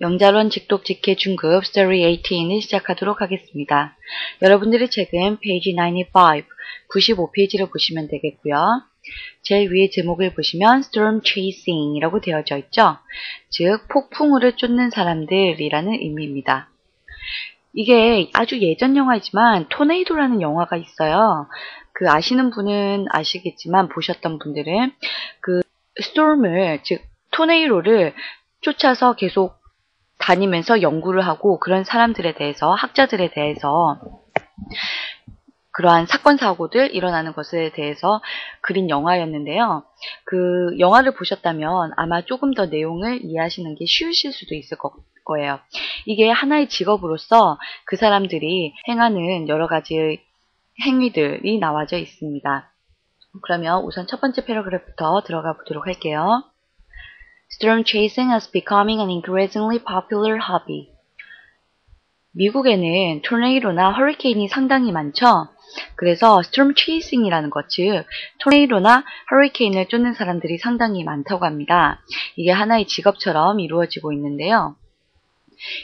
영자론 직독 직해 중급 Story 18을 시작하도록 하겠습니다. 여러분들의 책은 페이지 95, 95페이지를 보시면 되겠고요. 제일 위에 제목을 보시면 Storm Chasing 이라고 되어져 있죠. 즉, 폭풍우를 쫓는 사람들이라는 의미입니다. 이게 아주 예전 영화이지만 토네이도라는 영화가 있어요. 그 아시는 분은 아시겠지만 보셨던 분들은 그 스톰을 즉 토네이도를 쫓아서 계속 다니면서 연구를 하고 그런 사람들에 대해서 학자들에 대해서 그러한 사건 사고들 일어나는 것에 대해서 그린 영화였는데요. 그 영화를 보셨다면 아마 조금 더 내용을 이해하시는 게 쉬우실 수도 있을 거예요. 이게 하나의 직업으로서 그 사람들이 행하는 여러 가지 행위들이 나와져 있습니다. 그러면 우선 첫 번째 패러그래프부터 들어가 보도록 할게요. Storm chasing is becoming an increasingly popular hobby. 미국에는 토네이로나 허리케인이 상당히 많죠. 그래서 storm chasing이라는 것, 즉 토네이로나 허리케인을 쫓는 사람들이 상당히 많다고 합니다. 이게 하나의 직업처럼 이루어지고 있는데요.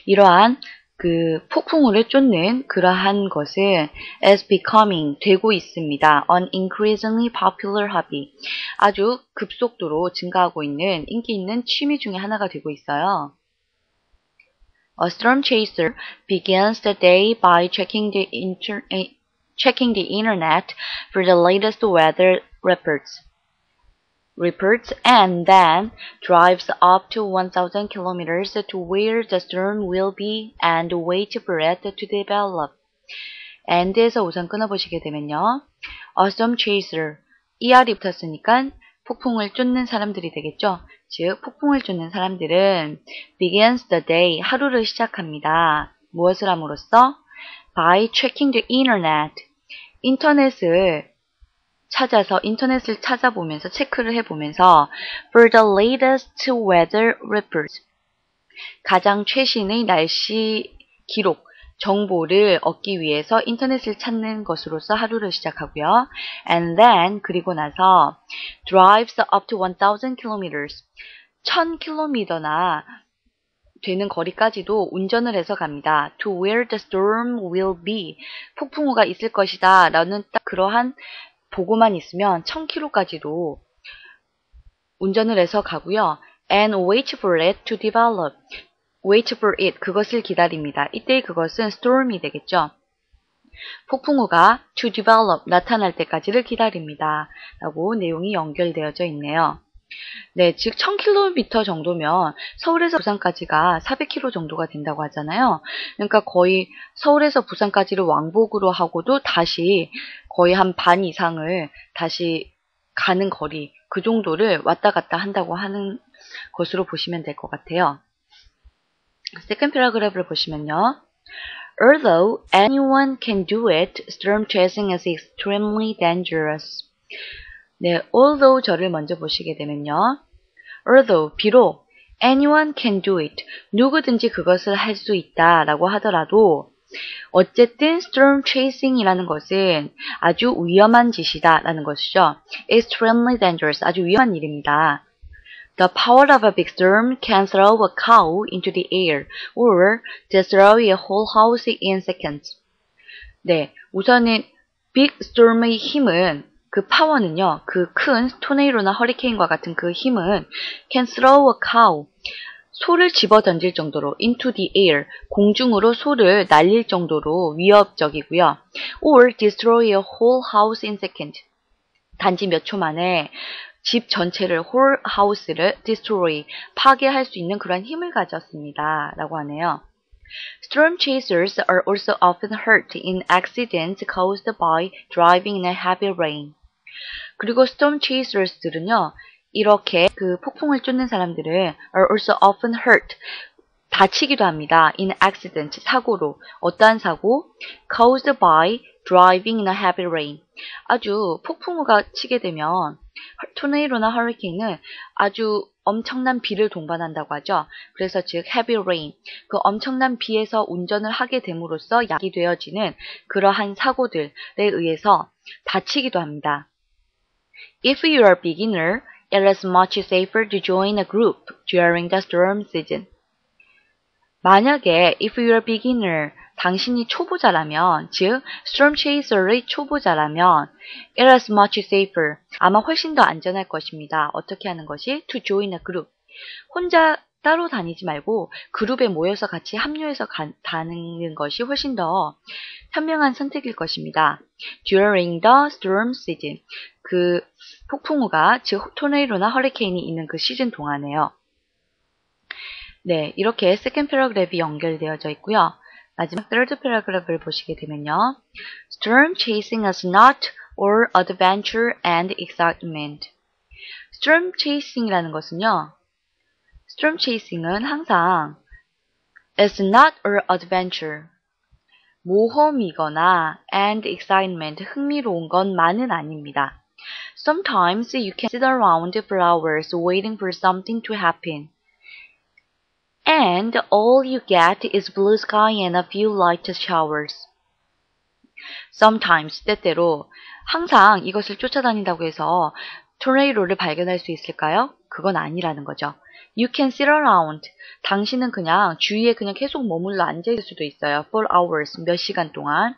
이러한 그 폭풍우를 쫓는 그러한 것은 as becoming 되고 있습니다. an increasingly popular hobby. 아주 급속도로 증가하고 있는 인기 있는 취미 중에 하나가 되고 있어요. A storm chaser begins the day by checking the, inter checking the internet for the latest weather reports. Reports and then drives up to 1,000 kilometers to where the storm will be and wait for it to develop. and에서 우선 끊어보시게 되면요. a storm chaser, er이 붙었으니까 폭풍을 쫓는 사람들이 되겠죠. 즉, 폭풍을 쫓는 사람들은 begins the day, 하루를 시작합니다. 무엇을 함으로써? by checking the internet, 인터넷을 찾아서 인터넷을 찾아보면서 체크를 해보면서 for the latest weather reports 가장 최신의 날씨 기록 정보를 얻기 위해서 인터넷을 찾는 것으로서 하루를 시작하고요. And then 그리고 나서 drives up to 1000 kilometers 1000km나 되는 거리까지도 운전을 해서 갑니다. To where the storm will be. 폭풍우가 있을 것이다. 라는 딱 그러한 보고만 있으면 1000km까지도 운전을 해서 가고요. And wait for it to develop. wait for it. 그것을 기다립니다. 이때 그것은 storm이 되겠죠. 폭풍우가 to develop. 나타날 때까지를 기다립니다. 라고 내용이 연결되어져 있네요. 네, 즉 1000km 정도면 서울에서 부산까지가 400km 정도가 된다고 하잖아요. 그러니까 거의 서울에서 부산까지를 왕복으로 하고도 다시 거의 한 반 이상을 다시 가는 거리 그 정도를 왔다 갔다 한다고 하는 것으로 보시면 될 것 같아요. 세컨 패러그래프를 보시면요. Although anyone can do it, storm chasing is extremely dangerous. 네, although 저를 먼저 보시게 되면요. although, 비록 anyone can do it, 누구든지 그것을 할 수 있다 라고 하더라도 어쨌든 storm chasing이라는 것은 아주 위험한 짓이다 라는 것이죠. extremely dangerous, 아주 위험한 일입니다. The power of a big storm can throw a cow into the air or destroy a whole house in seconds. 네, 우선은 big storm의 힘은 그 파워는요, 그 큰 토네이로나 허리케인과 같은 그 힘은 can throw a cow, 소를 집어 던질 정도로 into the air, 공중으로 소를 날릴 정도로 위협적이고요. or destroy a whole house in second. 단지 몇 초 만에 집 전체를 whole house를 destroy, 파괴할 수 있는 그런 힘을 가졌습니다. 라고 하네요. Storm chasers are also often hurt in accidents caused by driving in a heavy rain. 그리고 storm chasers들은요, 이렇게 그 폭풍을 쫓는 사람들은 are also often hurt, 다치기도 합니다. in accident, 사고로. 어떠한 사고? caused by driving in a heavy rain. 아주 폭풍우가 치게 되면 토네이로나 허리케인은 아주 엄청난 비를 동반한다고 하죠. 그래서 즉 heavy rain, 그 엄청난 비에서 운전을 하게 됨으로써 약이 되어지는 그러한 사고들에 의해서 다치기도 합니다. If you are a beginner, it is much safer to join a group during the storm season. 만약에 if you're a beginner, 당신이 초보자라면, 즉 storm chaser의 초보자라면 it is much safer, 아마 훨씬 더 안전할 것입니다. 어떻게 하는 것이? to join a group. 혼자 따로 다니지 말고 그룹에 모여서 같이 합류해서 가, 다니는 것이 훨씬 더 현명한 선택일 것입니다. During the storm season. 그 폭풍우가 즉 토네이로나 허리케인이 있는 그 시즌 동안에요. 네, 이렇게 second paragraph이 연결되어져 있고요. 마지막 third paragraph를 보시게 되면요. Storm chasing is not all adventure and excitement. Storm chasing이라는 것은요. Storm chasing은 항상 is not all adventure. 모험이거나 and excitement, 흥미로운 것만은 아닙니다. Sometimes you can sit around for hours waiting for something to happen. And all you get is blue sky and a few light showers. Sometimes, 때때로, 항상 이것을 쫓아다닌다고 해서 토네이로를 발견할 수 있을까요? 그건 아니라는 거죠. You can sit around. 당신은 그냥 주위에 그냥 계속 머물러 앉아 있을 수도 있어요. For hours, 몇 시간 동안.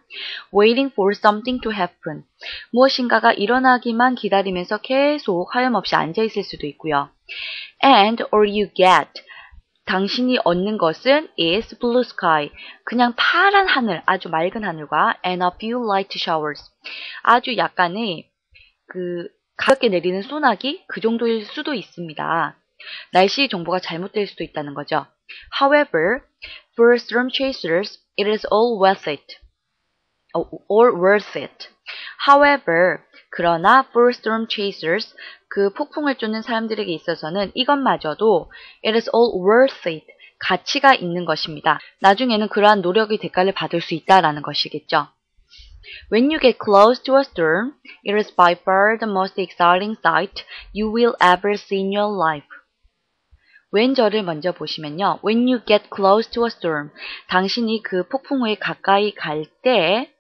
Waiting for something to happen. 무엇인가가 일어나기만 기다리면서 계속 하염없이 앉아 있을 수도 있고요. And all you get. 당신이 얻는 것은 is blue sky. 그냥 파란 하늘, 아주 맑은 하늘과 and a few light showers. 아주 약간의 그 가볍게 내리는 소나기 그 정도일 수도 있습니다. 날씨 정보가 잘못될 수도 있다는 거죠. However, for storm chasers, it is all worth it. all worth it. However, 그러나 for storm chasers, 그 폭풍을 쫓는 사람들에게 있어서는 이것마저도 it is all worth it. 가치가 있는 것입니다. 나중에는 그러한 노력의 대가를 받을 수 있다라는 것이겠죠. When you get close to a storm, it is by far the most exciting sight you will ever see in your life. 왼절을 먼저 보시면요. When you get close to a storm, 당신이 그 폭풍우에 가까이 갈 때,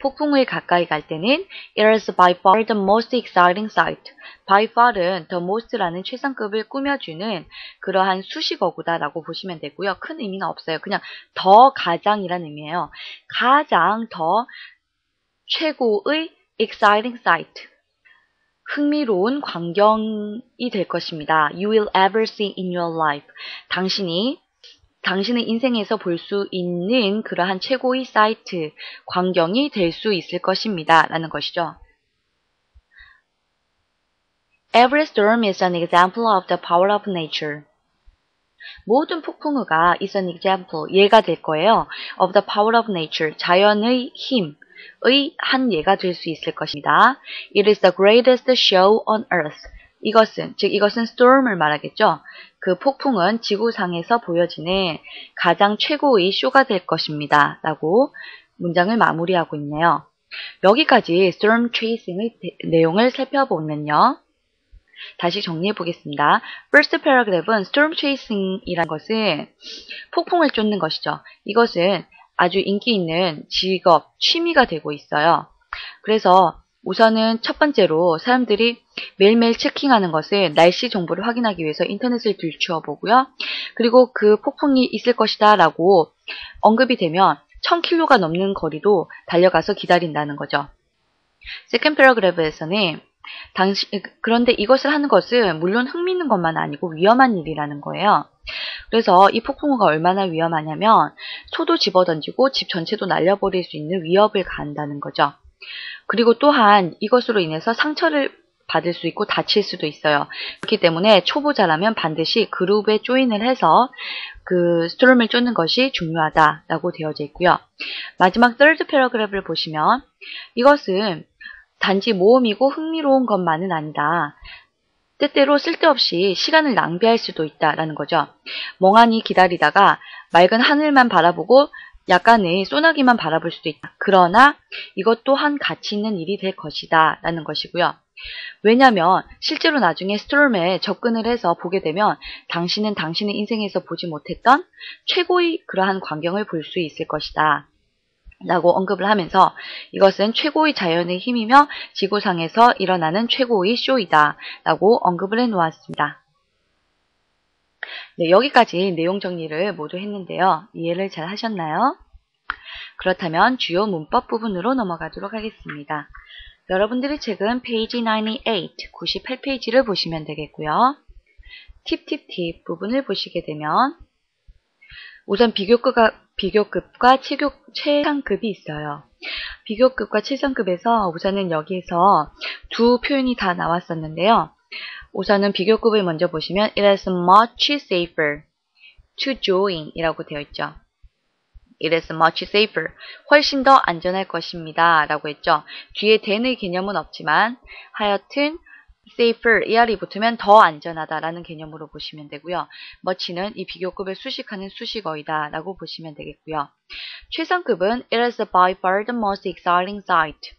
폭풍우에 가까이 갈 때는 it is by far the most exciting sight. by far은 the most라는 최상급을 꾸며주는 그러한 수식어구다 라고 보시면 되고요. 큰 의미는 없어요. 그냥 더 가장이라는 의미예요. 가장 더 최고의 exciting sight. 흥미로운 광경이 될 것입니다. You will ever see in your life. 당신이 당신의 인생에서 볼 수 있는 그러한 최고의 사이트, 광경이 될 수 있을 것입니다. 라는 것이죠. Every storm is an example of the power of nature. 모든 폭풍우가 is an example, 예가 될 거예요. of the power of nature, 자연의 힘, 의 한 예가 될 수 있을 것입니다. It is the greatest show on earth. 이것은, 즉 이것은 storm을 말하겠죠. 그 폭풍은 지구상에서 보여지는 가장 최고의 쇼가 될 것입니다. 라고 문장을 마무리하고 있네요. 여기까지 storm chasing의 내용을 살펴보면요. 다시 정리해 보겠습니다. First paragraph은 storm chasing이란 것은 폭풍을 쫓는 것이죠. 이것은 아주 인기 있는 직업, 취미가 되고 있어요. 그래서 우선은 첫 번째로 사람들이 매일매일 체킹하는 것은 날씨 정보를 확인하기 위해서 인터넷을 들추어 보고요. 그리고 그 폭풍이 있을 것이다 라고 언급이 되면 1000km가 넘는 거리도 달려가서 기다린다는 거죠. 세컨 패러그래프에서는 당시, 그런데 이것을 하는 것은 물론 흥미있는 것만 아니고 위험한 일이라는 거예요. 그래서 이 폭풍우가 얼마나 위험하냐면 소도 집어던지고 집 전체도 날려버릴 수 있는 위협을 가한다는 거죠. 그리고 또한 이것으로 인해서 상처를 받을 수 있고 다칠 수도 있어요. 그렇기 때문에 초보자라면 반드시 그룹에 조인을 해서 그 스트롬을 쫓는 것이 중요하다라고 되어져 있고요. 마지막 third paragraph를 보시면 이것은 단지 모험이고 흥미로운 것만은 아니다. 때때로 쓸데없이 시간을 낭비할 수도 있다라는 거죠. 멍하니 기다리다가 맑은 하늘만 바라보고 약간의 소나기만 바라볼 수도 있다. 그러나 이것 또한 가치 있는 일이 될 것이다 라는 것이고요. 왜냐하면 실제로 나중에 스트롬에 접근을 해서 보게 되면 당신은 당신의 인생에서 보지 못했던 최고의 그러한 광경을 볼 수 있을 것이다. 라고 언급을 하면서 이것은 최고의 자연의 힘이며 지구상에서 일어나는 최고의 쇼이다 라고 언급을 해 놓았습니다. 네, 여기까지 내용 정리를 모두 했는데요. 이해를 잘 하셨나요? 그렇다면 주요 문법 부분으로 넘어가도록 하겠습니다. 여러분들의 책은 페이지 98, 98페이지를 보시면 되겠고요. 팁팁팁 부분을 보시게 되면 우선 비교급과, 비교급과 최교, 최상급이 있어요. 비교급과 최상급에서 우선은 여기에서 두 표현이 다 나왔었는데요. 우선은 비교급을 먼저 보시면 It is much safer to join 이라고 되어 있죠. It is much safer. 훨씬 더 안전할 것입니다. 라고 했죠. 뒤에 then의 개념은 없지만 하여튼 safer, ER이 붙으면 더 안전하다라는 개념으로 보시면 되고요. much는 이 비교급을 수식하는 수식어이다 라고 보시면 되겠고요. 최상급은 It is by far the most exciting sight.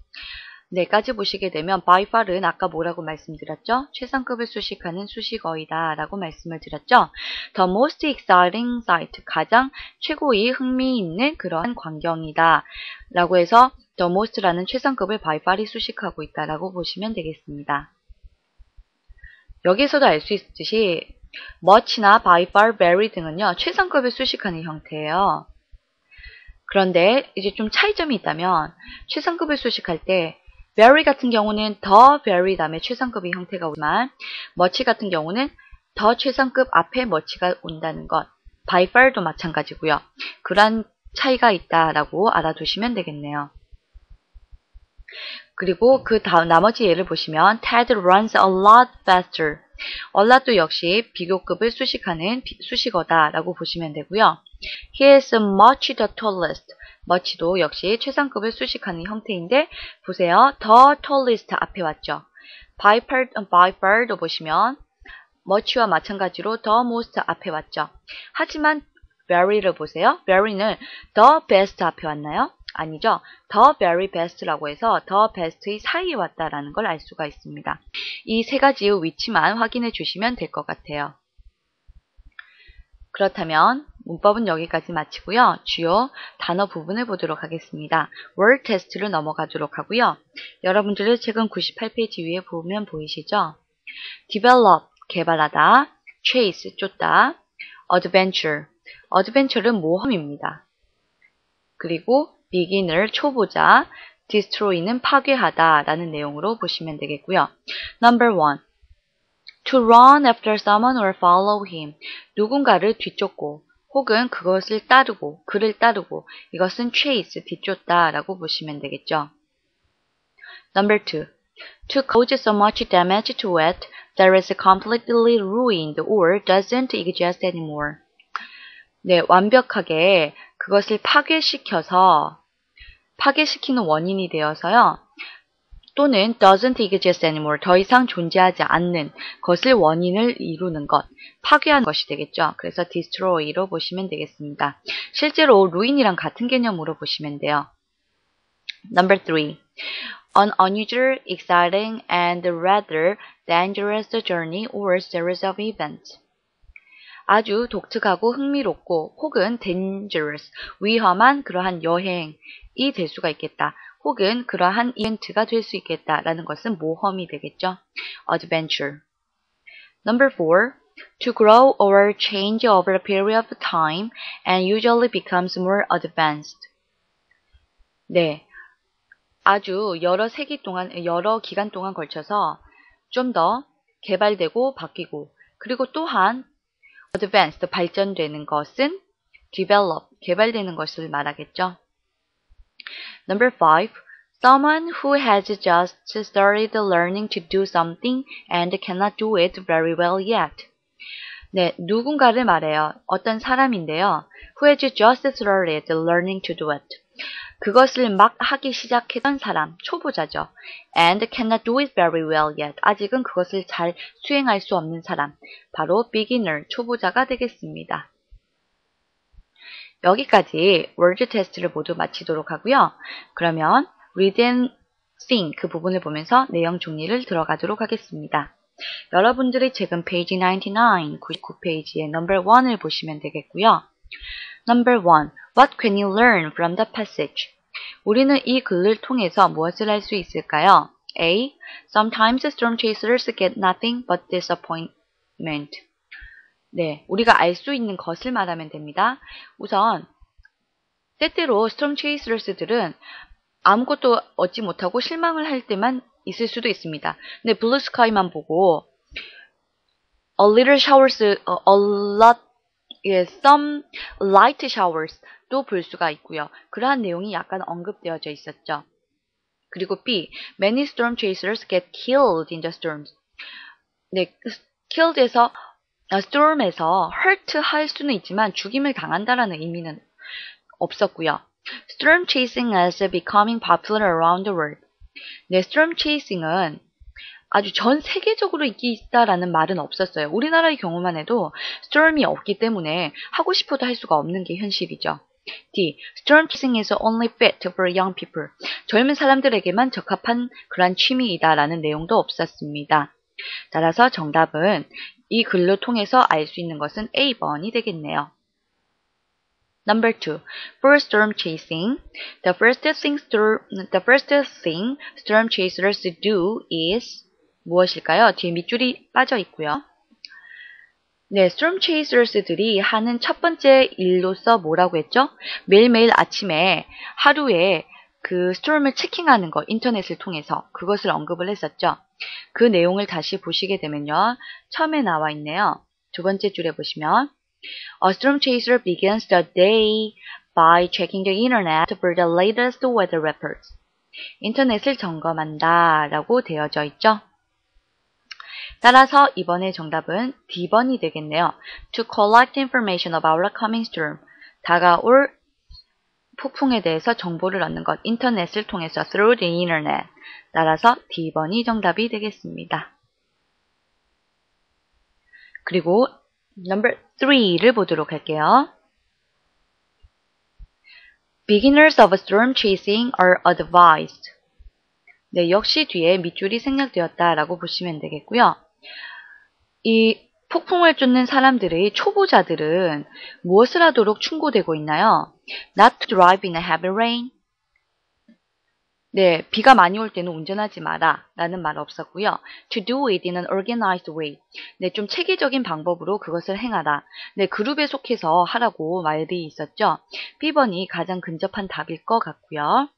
네까지 보시게 되면 by far은 아까 뭐라고 말씀드렸죠? 최상급을 수식하는 수식어이다 라고 말씀을 드렸죠? The most exciting sight, 가장 최고의 흥미있는 그러한 광경이다 라고 해서 the most라는 최상급을 by far이 수식하고 있다 라고 보시면 되겠습니다. 여기에서도 알 수 있듯이 much나 by far, very 등은요 최상급을 수식하는 형태예요. 그런데 이제 좀 차이점이 있다면 최상급을 수식할 때 very 같은 경우는 더 very 다음에 최상급의 형태가 오지만 much 같은 경우는 더 최상급 앞에 much가 온다는 것. by far도 마찬가지고요. 그런 차이가 있다라고 알아두시면 되겠네요. 그리고 그 다음 나머지 예를 보시면 Ted runs a lot faster. a lot도 역시 비교급을 수식하는 수식어다라고 보시면 되고요. He is much the tallest. much도 역시 최상급을 수식하는 형태인데 보세요. the tallest 앞에 왔죠. by far, by far도 보시면 much와 마찬가지로 the most 앞에 왔죠. 하지만 very를 보세요. very는 the best 앞에 왔나요? 아니죠. the very best라고 해서 the best의 사이에 왔다라는 걸 알 수가 있습니다. 이 세 가지의 위치만 확인해 주시면 될 것 같아요. 그렇다면 문법은 여기까지 마치고요. 주요 단어 부분을 보도록 하겠습니다. word 테스트를 넘어가도록 하고요. 여러분들의 책은 98페이지 위에 보면 보이시죠? develop, 개발하다, chase, 쫓다, adventure, adventure는 모험입니다. 그리고 beginner, 초보자, destroy는 파괴하다 라는 내용으로 보시면 되겠고요. number one, to run after someone or follow him. 누군가를 뒤쫓고 혹은 그것을 따르고 그를 따르고 이것은 chase 뒤쫓다 라고 보시면 되겠죠. Number 2. To cause so much damage to it that is completely ruined or doesn't exist anymore. 네, 완벽하게 그것을 파괴시켜서 파괴시키는 원인이 되어서요. 또는 doesn't exist anymore, 더 이상 존재하지 않는 것을 원인을 이루는 것, 파괴하는 것이 되겠죠. 그래서 destroy로 보시면 되겠습니다. 실제로 ruin이랑 같은 개념으로 보시면 돼요. Number three, an unusual, exciting, and rather dangerous journey or series of events. 아주 독특하고 흥미롭고 혹은 dangerous, 위험한 그러한 여행이 될 수가 있겠다. 혹은 그러한 이벤트가 될 수 있겠다라는 것은 모험이 되겠죠. adventure. Number four, to grow or change over a period of time and usually becomes more advanced. 네. 아주 여러 세기 동안, 여러 기간 동안 걸쳐서 좀 더 개발되고 바뀌고, 그리고 또한 advanced, 발전되는 것은 develop, 개발되는 것을 말하겠죠. Number five, someone who has just started learning to do something and cannot do it very well yet. 네, 누군가를 말해요. 어떤 사람인데요. Who has just started learning to do it. 그것을 막 하기 시작했던 사람, 초보자죠. And cannot do it very well yet. 아직은 그것을 잘 수행할 수 없는 사람. 바로 beginner, 초보자가 되겠습니다. 여기까지 월드 테스트를 모두 마치도록 하고요. 그러면 read and sing 그 부분을 보면서 내용 정리를 들어가도록 하겠습니다. 여러분들의 책은 페이지 99, 99페이지의 number 1을 보시면 되겠고요. Number 1. What can you learn from the passage? 우리는 이 글을 통해서 무엇을 할 수 있을까요? A. Sometimes storm chasers get nothing but disappointment. 네, 우리가 알 수 있는 것을 말하면 됩니다. 우선 때때로 스톰 체이스러스들은 아무것도 얻지 못하고 실망을 할 때만 있을 수도 있습니다. 근데 블루 스카이만 보고 a little showers, a lot, 예, some light showers 도볼 수가 있고요. 그러한 내용이 약간 언급되어져 있었죠. 그리고 B, many storm chasers get killed in the storms. 네, killed에서 storm에서 hurt 할 수는 있지만 죽임을 당한다라는 의미는 없었고요. Storm chasing is becoming popular around the world. 네, storm chasing은 아주 전 세계적으로 인기 있다라는 말은 없었어요. 우리나라의 경우만 해도 storm이 없기 때문에 하고 싶어도 할 수가 없는 게 현실이죠. D. Storm chasing is only fit for young people. 젊은 사람들에게만 적합한 그러한 취미이다 라는 내용도 없었습니다. 따라서 정답은 이 글로 통해서 알 수 있는 것은 A번이 되겠네요. Number two, for storm chasing, the first thing storm, the first thing storm chasers do is 무엇일까요? 뒤에 밑줄이 빠져 있고요. 네, storm chasers들이 하는 첫 번째 일로서 뭐라고 했죠? 매일매일 아침에 하루에 그 스톰을 체킹하는 거 인터넷을 통해서 그것을 언급을 했었죠. 그 내용을 다시 보시게 되면요. 처음에 나와 있네요. 두 번째 줄에 보시면 A storm chaser begins the day by checking the internet for the latest weather reports. 인터넷을 점검한다 라고 되어져 있죠. 따라서 이번의 정답은 D번이 되겠네요. To collect information about a coming storm. 다가올 폭풍에 대해서 정보를 얻는 것. 인터넷을 통해서 through the internet. 따라서 D번이 정답이 되겠습니다. 그리고 number 3를 보도록 할게요. Beginners of storm chasing are advised. 네, 역시 뒤에 밑줄이 생략되었다라고 보시면 되겠고요. 이 폭풍을 쫓는 사람들의 초보자들은 무엇을 하도록 충고되고 있나요? Not to drive in a heavy rain. 네, 비가 많이 올 때는 운전하지 마라 라는 말 없었고요. To do it in an organized way. 네, 좀 체계적인 방법으로 그것을 행하라. 네, 그룹에 속해서 하라고 말이 있었죠. B번이 가장 근접한 답일 것 같고요.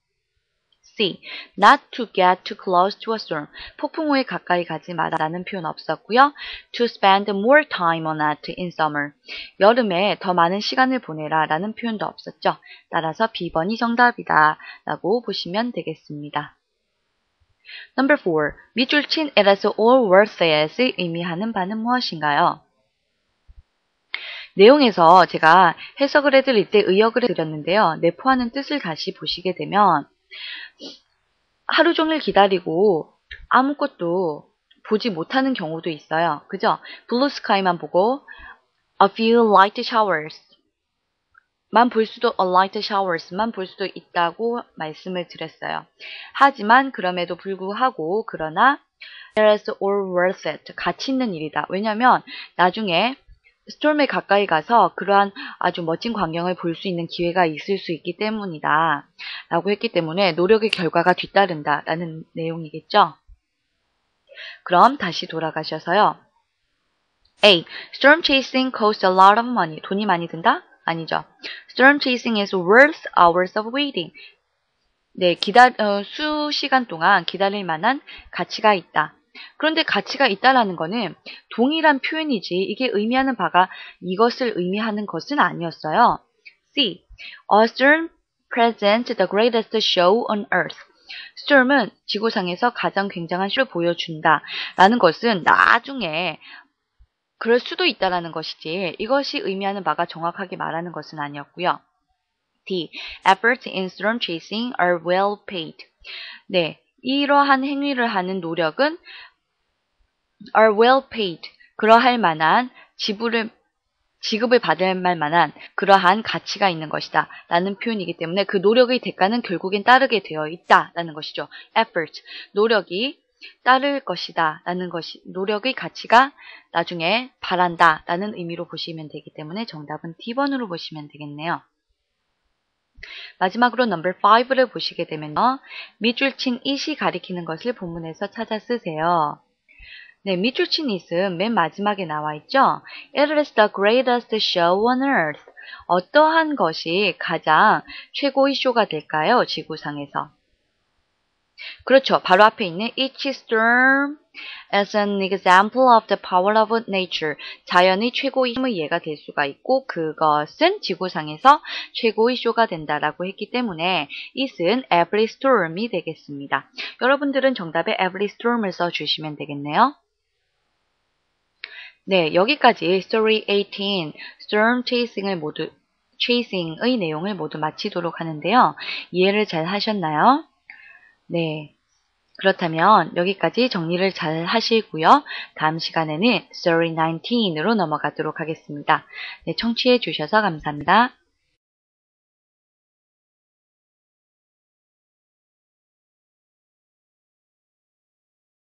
C. Not to get too close to a storm. 폭풍우에 가까이 가지 마라라는 표현 없었고요. To spend more time on it in summer. 여름에 더 많은 시간을 보내라 라는 표현도 없었죠. 따라서 B번이 정답이다 라고 보시면 되겠습니다. Number 4. 밑줄 친 is all worth it을 의미하는 바는 무엇인가요? 내용에서 제가 해석을 해드릴 때 의역을 해드렸는데요. 내포하는 뜻을 다시 보시게 되면 하루 종일 기다리고 아무것도 보지 못하는 경우도 있어요. 그죠? 블루 스카이만 보고 a few light showers 만 볼 수도 a light showers만 볼 수도 있다고 말씀을 드렸어요. 하지만 그럼에도 불구하고 그러나 there is all worth it 가치 있는 일이다. 왜냐면 나중에 스톰에 가까이 가서 그러한 아주 멋진 광경을 볼 수 있는 기회가 있을 수 있기 때문이다. 라고 했기 때문에 노력의 결과가 뒤따른다. 라는 내용이겠죠. 그럼 다시 돌아가셔서요. A. Storm chasing costs a lot of money. 돈이 많이 든다? 아니죠. Storm chasing is worth hours of waiting. 네, 기다, 어, 수시간 동안 기다릴 만한 가치가 있다. 그런데 가치가 있다라는 것은 동일한 표현이지 이게 의미하는 바가 이것을 의미하는 것은 아니었어요. C. A storm presents the greatest show on earth. storm은 지구상에서 가장 굉장한 쇼를 보여준다. 라는 것은 나중에 그럴 수도 있다라는 것이지 이것이 의미하는 바가 정확하게 말하는 것은 아니었고요. D. Efforts in storm chasing are well paid. 네, 이러한 행위를 하는 노력은 are well paid. 그러할 만한 지불을 지급을 받을 만한 그러한 가치가 있는 것이다. 라는 표현이기 때문에 그 노력의 대가는 결국엔 따르게 되어 있다. 라는 것이죠. effort. 노력이 따를 것이다. 라는 것이, 노력의 가치가 나중에 바란다. 라는 의미로 보시면 되기 때문에 정답은 D번으로 보시면 되겠네요. 마지막으로 넘버 5를 보시게 되면요. 밑줄 친 it이 가리키는 것을 본문에서 찾아 쓰세요. 네, 미추치닛은 맨 마지막에 나와 있죠. It is the greatest show on earth. 어떠한 것이 가장 최고의 쇼가 될까요? 지구상에서. 그렇죠. 바로 앞에 있는 each storm as an example of the power of nature. 자연의 최고의 힘의 예가 될 수가 있고 그것은 지구상에서 최고의 쇼가 된다라고 했기 때문에 it은 every storm이 되겠습니다. 여러분들은 정답에 every storm을 써주시면 되겠네요. 네, 여기까지 story 18 storm chasing을 모두 chasing의 내용을 모두 마치도록 하는데요. 이해를 잘 하셨나요? 네. 그렇다면 여기까지 정리를 잘 하시고요. 다음 시간에는 Story 19으로 넘어가도록 하겠습니다. 네, 청취해 주셔서 감사합니다.